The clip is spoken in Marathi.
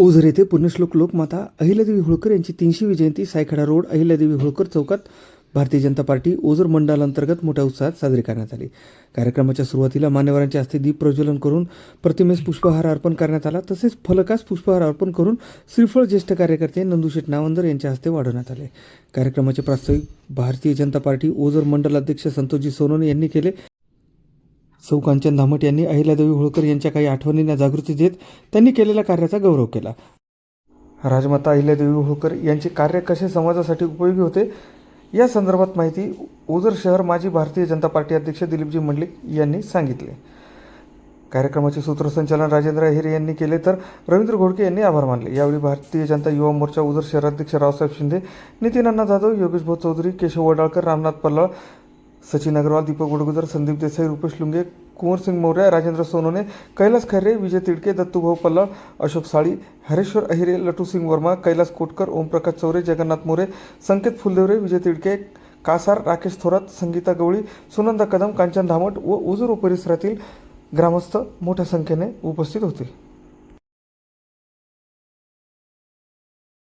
ओझर येथे पुण्यश्लोक लोकमाता अहिल्यादेवी होळकर यांची तीनशेवी जयंती सायखेडा रोड अहिल्यादेवी होळकर चौकात भारतीय जनता पार्टी ओझर मंडळांतर्गत मोठ्या उत्साहात साजरी करण्यात आली. कार्यक्रमाच्या सुरुवातीला मान्यवरांच्या हस्ते दीप प्रज्वलन करून प्रतिमेस पुष्पहार अर्पण करण्यात आला. तसेच फलकास पुष्पहार अर्पण करून श्रीफळ ज्येष्ठ कार्यकर्ते नंदुशेठ नावंदर यांच्या हस्ते वाढवण्यात आले. कार्यक्रमाचे प्रास्ताविक भारतीय जनता पार्टी ओझर मंडल अध्यक्ष संतोषजी सोनोने यांनी केले. सौ कांचन धामट यांनी अहिल्यादेवी होळकर यांच्या काही आठवणींना जागृती देत त्यांनी केलेल्या कार्याचा गौरव केला. राजमाता अहिल्यादेवी होळकर यांचे कार्य कसे समाजासाठी उपयोगी होते? या संदर्भात माहिती ओझर शहर माजी भारतीय जनता पार्टी अध्यक्ष दिलीपजी मंडलिक यांनी सांगितले. कार्यक्रमाचे सूत्रसंचालन राजेंद्र अहिरे यांनी केले तर रवींद्र घोडके यांनी आभार मानले. यावेळी भारतीय जनता युवा मोर्चा उदर शहराध्यक्ष रावसाहेब शिंदे नितीन अण्णा जाधव योगेश भाऊ चौधरी केशव वडाळकर रामनाथ पल्लाळ सचिन अग्रवाल दीपक वडगुजर संदीप देसाई रुपेश लुंगे कुंवर सिंग मौर्य राजेंद्र सोनोने कैलास खैरे विजय तिडके दत्तूभाऊ पल्लाळ अशोक साळी हरेश्वर अहिरे लटू सिंग वर्मा कैलास कोटकर ओमप्रकाश चौरे जगन्नाथ मोरे संकेत फुलदेवरे विजय तिडके कासार राकेश थोरात संगीता गवळी सुनंदा कदम कांचन धामट व उजूर परिसरातील ग्रामस्थ मोठ्या संख्येने उपस्थित होते.